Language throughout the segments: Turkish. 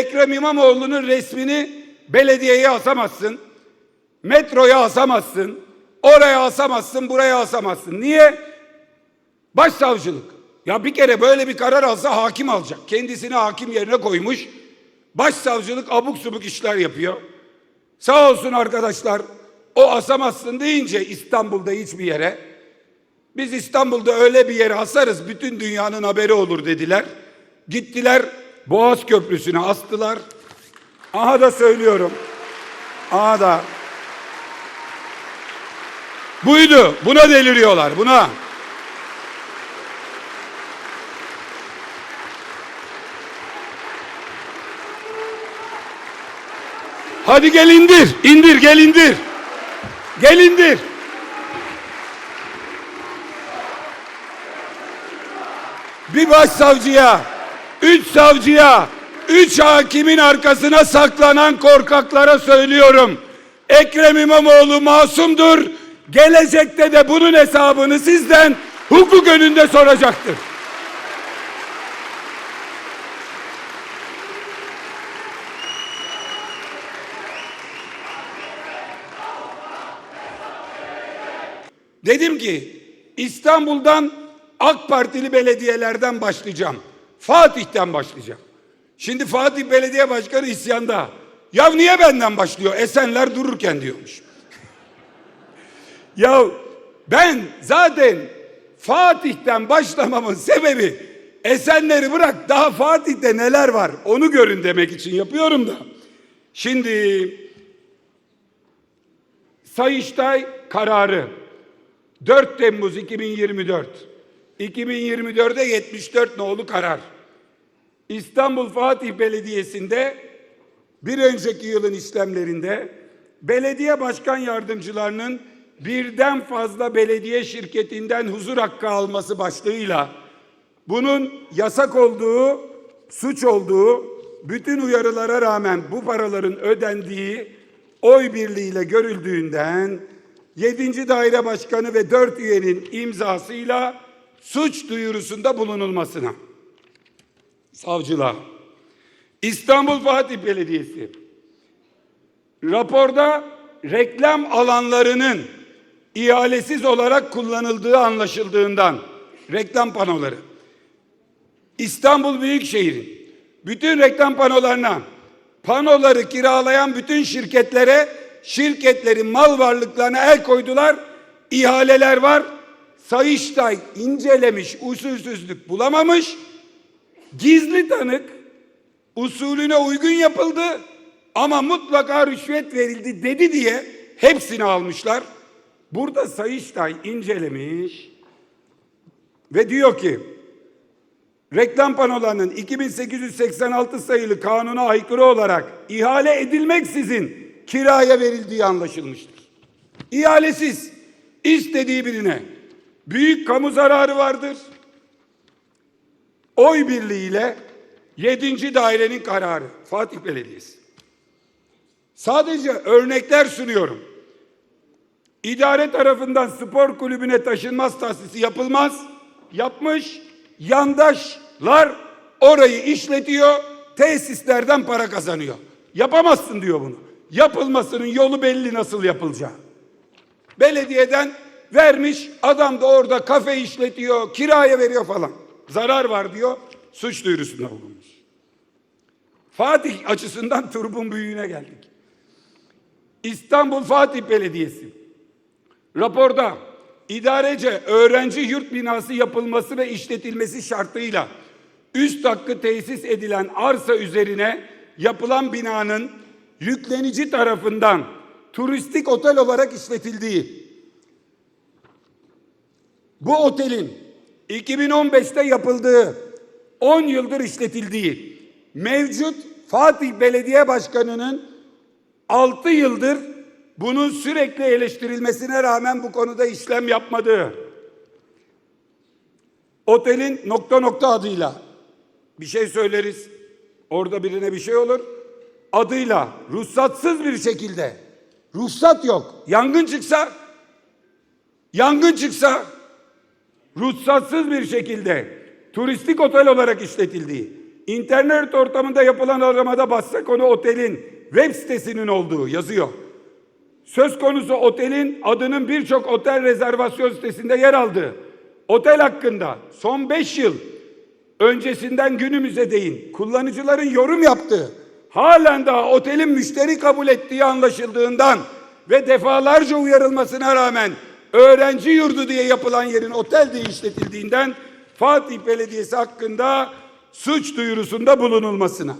Ekrem İmamoğlu'nun resmini belediyeye asamazsın. Metroya asamazsın. Oraya asamazsın, buraya asamazsın. Niye? Başsavcılık. Ya bir kere böyle bir karar alsa hakim alacak. Kendisini hakim yerine koymuş. Başsavcılık abuk subuk işler yapıyor. Sağ olsun arkadaşlar. O asamazsın deyince İstanbul'da hiçbir yere. Biz İstanbul'da öyle bir yere asarız bütün dünyanın haberi olur dediler. Gittiler Boğaz Köprüsü'ne astılar. Aha da söylüyorum. Aha da. Buydu. Buna deliriyorlar. Buna. Hadi gel indir. İndir gel indir. Gel indir. Bir başsavcıya, üç savcıya, üç hakimin arkasına saklanan korkaklara söylüyorum. Ekrem İmamoğlu masumdur. Gelecekte de bunun hesabını sizden hukuk önünde soracaktır. Dedim ki İstanbul'dan AK Partili belediyelerden başlayacağım. Fatih'ten başlayacağım. Şimdi Fatih Belediye Başkanı isyanda. Ya niye benden başlıyor? Esenler dururken diyormuş. ya ben zaten Fatih'ten başlamamın sebebi Esenleri bırak daha Fatih'te neler var onu görün demek için yapıyorum da. Şimdi Sayıştay kararı 4 Temmuz 2024. 2024'de 74 nolu karar. İstanbul Fatih Belediyesi'nde bir önceki yılın işlemlerinde belediye başkan yardımcılarının birden fazla belediye şirketinden huzur hakkı alması başlığıyla bunun yasak olduğu, suç olduğu, bütün uyarılara rağmen bu paraların ödendiği oy birliğiyle görüldüğünden 7. Daire Başkanı ve 4 üyenin imzasıyla suç duyurusunda bulunulmasına. Savcılığa. İstanbul Fatih Belediyesi. Raporda reklam alanlarının ihalesiz olarak kullanıldığı anlaşıldığından reklam panoları. İstanbul Büyükşehir'in bütün reklam panolarına panoları kiralayan bütün şirketlere şirketlerin mal varlıklarına el koydular. İhaleler var. Sayıştay incelemiş, usulsüzlük bulamamış. Gizli tanık usulüne uygun yapıldı ama mutlaka rüşvet verildi dedi diye hepsini almışlar. Burada Sayıştay incelemiş ve diyor ki reklam panolarının 2886 sayılı kanuna aykırı olarak ihale edilmeksizin kiraya verildiği anlaşılmıştır. İhalesiz istediği birine büyük kamu zararı vardır. Oy birliğiyle 7. dairenin kararı Fatih Belediyesi. Sadece örnekler sunuyorum. İdare tarafından spor kulübüne taşınmaz tahsisi yapılmaz. Yapmış yandaşlar orayı işletiyor, tesislerden para kazanıyor. Yapamazsın diyor bunu. Yapılmasının yolu belli nasıl yapılacağı. Belediyeden vermiş, adam da orada kafe işletiyor, kiraya veriyor falan. Zarar var diyor, suç duyurusunda bulunmuş. Fatih açısından turbun büyüğüne geldik. İstanbul Fatih Belediyesi raporda idarece öğrenci yurt binası yapılması ve işletilmesi şartıyla üst hakkı tesis edilen arsa üzerine yapılan binanın yüklenici tarafından turistik otel olarak işletildiği, bu otelin 2015'te yapıldığı, 10 yıldır işletildiği, mevcut Fatih Belediye Başkanı'nın 6 yıldır bunun sürekli eleştirilmesine rağmen bu konuda işlem yapmadığı, otelin nokta nokta adıyla bir şey söyleriz, orada birine bir şey olur, adıyla ruhsatsız bir şekilde, ruhsat yok, yangın çıksa, yangın çıksa, ruhsatsız bir şekilde turistik otel olarak işletildiği, İnternet ortamında yapılan aramada bassak onu otelin web sitesinin olduğu yazıyor. Söz konusu otelin adının birçok otel rezervasyon sitesinde yer aldığı otel hakkında son 5 yıl öncesinden günümüze değin kullanıcıların yorum yaptığı halen daha otelin müşteri kabul ettiği anlaşıldığından ve defalarca uyarılmasına rağmen öğrenci yurdu diye yapılan yerin otel diye işletildiğinden Fatih Belediyesi hakkında suç duyurusunda bulunulmasına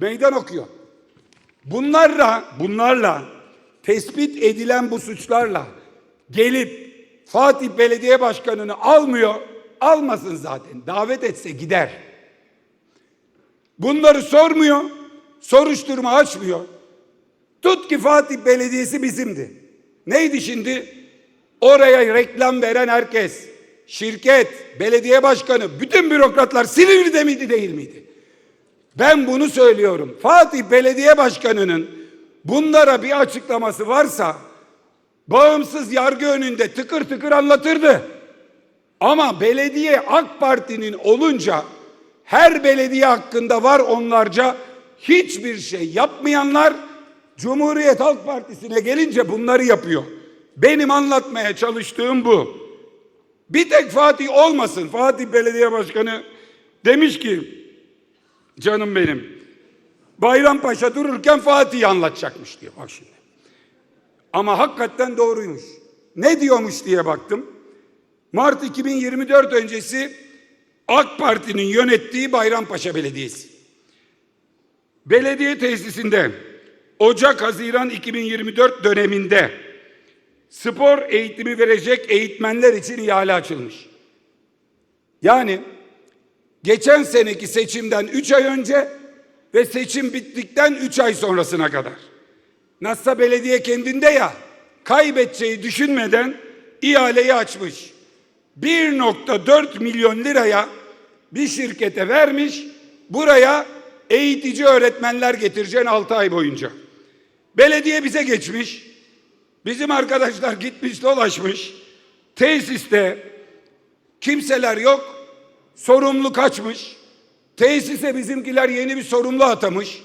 meydan okuyor. Bunlarla, bunlarla tespit edilen bu suçlarla gelip Fatih Belediye Başkanı'nı almıyor, almasın zaten. Davet etse gider. Bunları sormuyor, soruşturma açmıyor. Tut ki Fatih Belediyesi bizimdi. Neydi şimdi? Oraya reklam veren herkes, şirket, belediye başkanı, bütün bürokratlar Silivri'de miydi değil miydi? Ben bunu söylüyorum. Fatih Belediye Başkanı'nın bunlara bir açıklaması varsa bağımsız yargı önünde tıkır tıkır anlatırdı. Ama belediye AK Parti'nin olunca her belediye hakkında var onlarca hiçbir şey yapmayanlar Cumhuriyet Halk Partisi'ne gelince bunları yapıyor. Benim anlatmaya çalıştığım bu. Bir tek Fatih olmasın. Fatih Belediye Başkanı demiş ki canım benim Bayrampaşa dururken Fatih'i anlatacakmış diyor bak şimdi. Ama hakikaten doğruymuş. Ne diyormuş diye baktım. Mart 2024 öncesi AK Parti'nin yönettiği Bayrampaşa Belediyesi. Belediye tesisinde Ocak-Haziran 2024 döneminde spor eğitimi verecek eğitmenler için ihale açılmış. Yani geçen seneki seçimden 3 ay önce ve seçim bittikten 3 ay sonrasına kadar. Nasılsa belediye kendinde ya kaybedeceği düşünmeden ihaleyi açmış. 1.4 milyon liraya bir şirkete vermiş. Buraya eğitici öğretmenler getireceksin 6 ay boyunca. Belediye bize geçmiş. Bizim arkadaşlar gitmiş dolaşmış. Tesiste kimseler yok. Sorumlu kaçmış. Tesise bizimkiler yeni bir sorumlu atamış.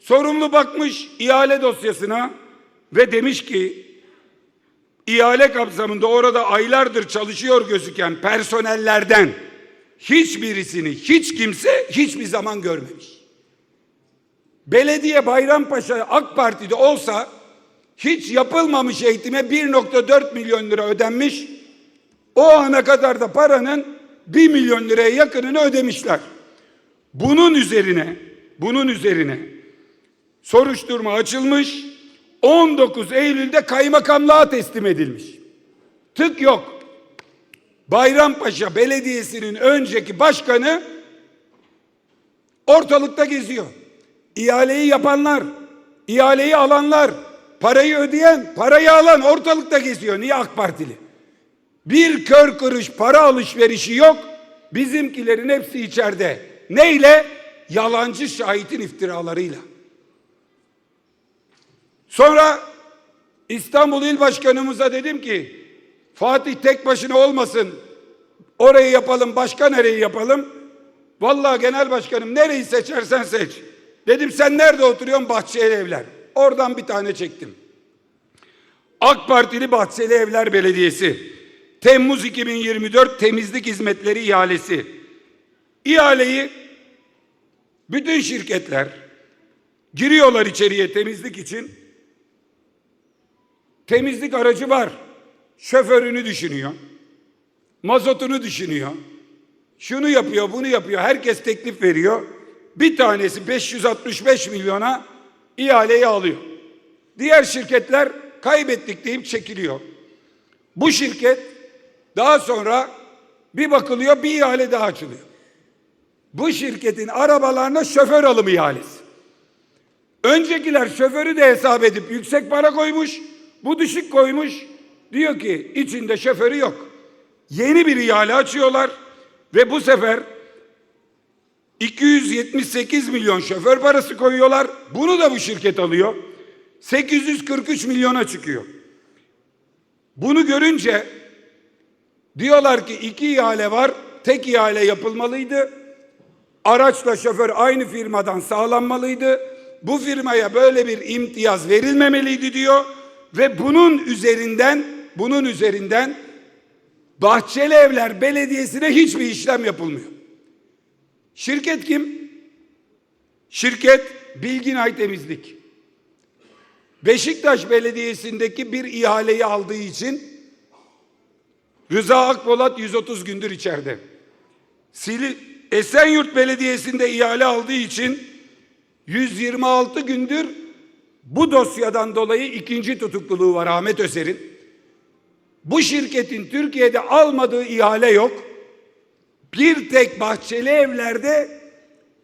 Sorumlu bakmış ihale dosyasına ve demiş ki ihale kapsamında orada aylardır çalışıyor gözüken personellerden hiçbirisini hiç kimse hiçbir zaman görmemiş. Belediye Bayrampaşa AK Parti'de olsa hiç yapılmamış eğitime 1.4 milyon lira ödenmiş. O ana kadar da paranın 1 milyon liraya yakınını ödemişler. Bunun üzerine, bunun üzerine soruşturma açılmış. 19 Eylül'de kaymakamlığa teslim edilmiş. Tık yok. Bayrampaşa Belediyesi'nin önceki başkanı ortalıkta geziyor. İhaleyi yapanlar, ihaleyi alanlar, parayı ödeyen, parayı alan ortalıkta geziyor. Niye AK Partili? Bir kör kırış para alışverişi yok. Bizimkilerin hepsi içeride. Neyle? Yalancı şahitin iftiralarıyla. Sonra İstanbul İl Başkanımıza dedim ki Fatih tek başına olmasın. Orayı yapalım, başka nereyi yapalım? Vallahi genel başkanım nereyi seçersen seç. Dedim sen nerede oturuyorsun? Bahçeli Evler. Oradan bir tane çektim. AK Partili Bahçeli Evler Belediyesi. Temmuz 2024 temizlik hizmetleri ihalesi. İhaleyi bütün şirketler giriyorlar içeriye temizlik için. Temizlik aracı var. Şoförünü düşünüyor. Mazotunu düşünüyor. Şunu yapıyor, bunu yapıyor. Herkes teklif veriyor. Bir tanesi 565 milyona ihaleyi alıyor. Diğer şirketler kaybettik deyip çekiliyor. Bu şirket daha sonra bir bakılıyor bir ihale daha açılıyor. Bu şirketin arabalarına şoför alımı ihalesi. Öncekiler şoförü de hesap edip yüksek para koymuş. Bu düşük koymuş. Diyor ki içinde şoförü yok. Yeni bir ihale açıyorlar ve bu sefer 278 milyon şoför parası koyuyorlar. Bunu da bu şirket alıyor. 843 milyona çıkıyor. Bunu görünce diyorlar ki iki ihale var. Tek ihale yapılmalıydı. Araçla şoför aynı firmadan sağlanmalıydı. Bu firmaya böyle bir imtiyaz verilmemeliydi diyor ve bunun üzerinden bunun üzerinden Bahçeli Evler Belediyesi'ne hiçbir işlem yapılmıyor. Şirket kim? Şirket Bilginay Temizlik. Beşiktaş Belediyesi'ndeki bir ihaleyi aldığı için Rıza Akpolat 130 gündür içeride. Sili Esenyurt Belediyesi'nde ihale aldığı için 126 gündür bu dosyadan dolayı ikinci tutukluluğu var Ahmet Öser'in. Bu şirketin Türkiye'de almadığı ihale yok. Bir tek bahçeli evlerde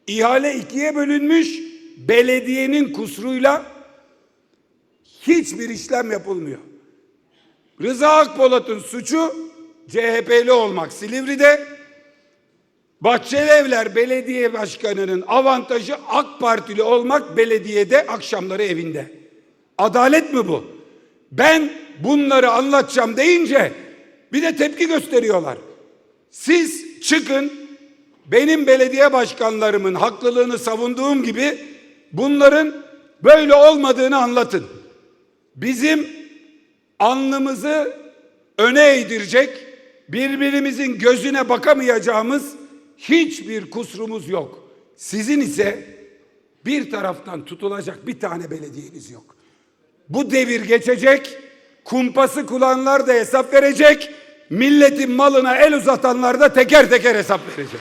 ihale ikiye bölünmüş. Belediyenin kusuruyla hiçbir işlem yapılmıyor. Rıza Akpolat'ın suçu CHP'li olmak Silivri'de. Bahçelievler Belediye Başkanı'nın avantajı AK Partili olmak belediyede akşamları evinde. Adalet mi bu? Ben bunları anlatacağım deyince bir de tepki gösteriyorlar. Siz çıkın benim belediye başkanlarımın haklılığını savunduğum gibi bunların böyle olmadığını anlatın. Bizim alnımızı öne eğdirecek, birbirimizin gözüne bakamayacağımız hiçbir kusurumuz yok. Sizin ise bir taraftan tutulacak bir tane belediyeniz yok. Bu devir geçecek, kumpası kullananlar da hesap verecek, milletin malına el uzatanlar da teker teker hesap verecek.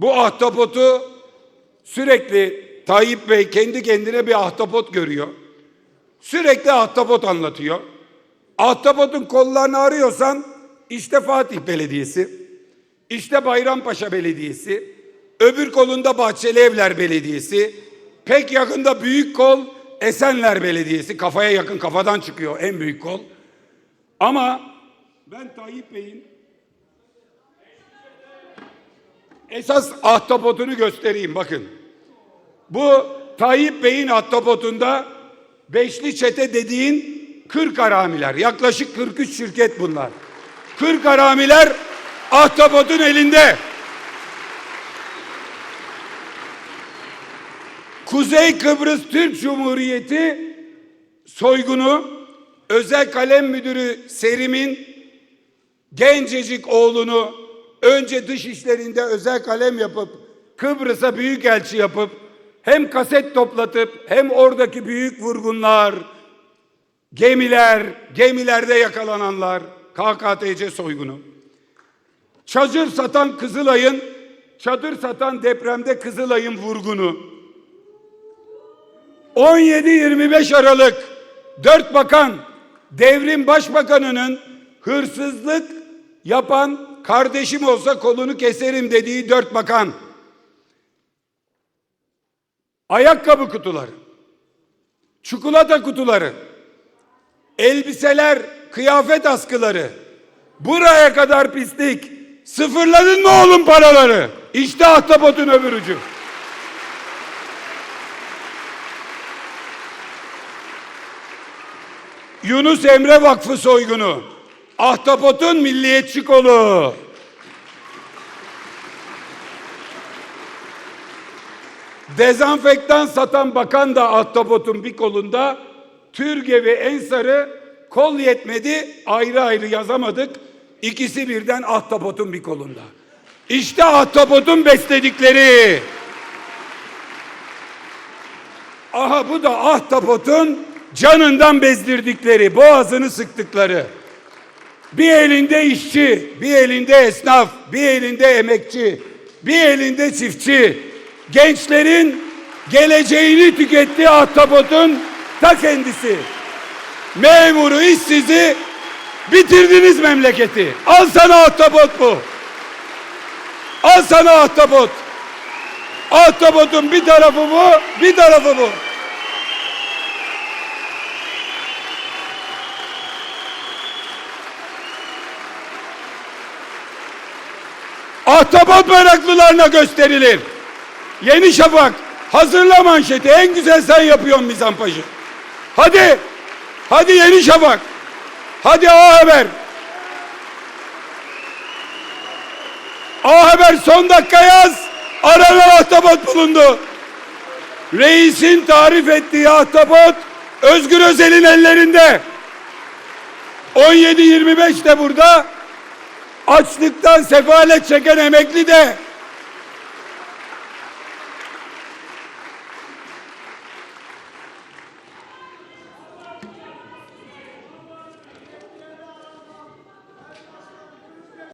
Bu ahtapotu sürekli Tayyip Bey kendi kendine bir ahtapot görüyor. Sürekli ahtapot anlatıyor. Ahtapotun kollarını arıyorsan işte Fatih Belediyesi, işte Bayrampaşa Belediyesi, öbür kolunda Bahçeli Evler Belediyesi, pek yakında büyük kol Esenler Belediyesi, kafaya yakın kafadan çıkıyor en büyük kol. Ama ben Tayyip Bey'in esas ahtapotunu göstereyim bakın. Bu Tayyip Bey'in ahtapotunda beşli çete dediğin 40 haramiler. Yaklaşık 43 şirket bunlar. 40 haramiler ahtapotun elinde. Kuzey Kıbrıs Türk Cumhuriyeti soygunu özel kalem müdürü Serim'in gencecik oğlunu önce dış işlerinde özel kalem yapıp Kıbrıs'a büyükelçi yapıp hem kaset toplatıp hem oradaki büyük vurgunlar, gemiler, gemilerde yakalananlar, KKTC soygunu. Çadır satan Kızılay'ın, çadır satan depremde Kızılay'ın vurgunu. 17-25 Aralık dört bakan devrim başbakanının hırsızlık yapan kardeşim olsa kolunu keserim dediği dört bakan. Ayakkabı kutuları, çikolata kutuları, elbiseler, kıyafet askıları, buraya kadar pislik. Sıfırladın mı oğlum paraları? İşte ahtapotun öbür ucu. Yunus Emre Vakfı soygunu. Ahtapotun milliyetçi kolu. Dezenfektan satan bakan da ahtapotun bir kolunda. Türge ve Ensar'ı kol yetmedi ayrı ayrı yazamadık. İkisi birden ahtapotun bir kolunda. İşte ahtapotun besledikleri. Aha bu da ahtapotun canından bezdirdikleri, boğazını sıktıkları. Bir elinde işçi, bir elinde esnaf, bir elinde emekçi, bir elinde çiftçi. Gençlerin geleceğini tükettiği ahtapotun ta kendisi. Memuru, işsizi bitirdiniz memleketi. Al sana ahtapot bu. Al sana ahtapot. Ahtapotun bir tarafı bu, bir tarafı bu. Ahtapot bayraklılarına gösterilir. Yeni Şafak hazırla manşeti en güzel sen yapıyorsun mizampaşı. Hadi hadi Yeni Şafak hadi A Haber A Haber son dakika yaz aranan ahtapot bulundu. Reisin tarif ettiği ahtapot Özgür Özel'in ellerinde. 17-25 de burada. Açlıktan sefalet çeken emekli de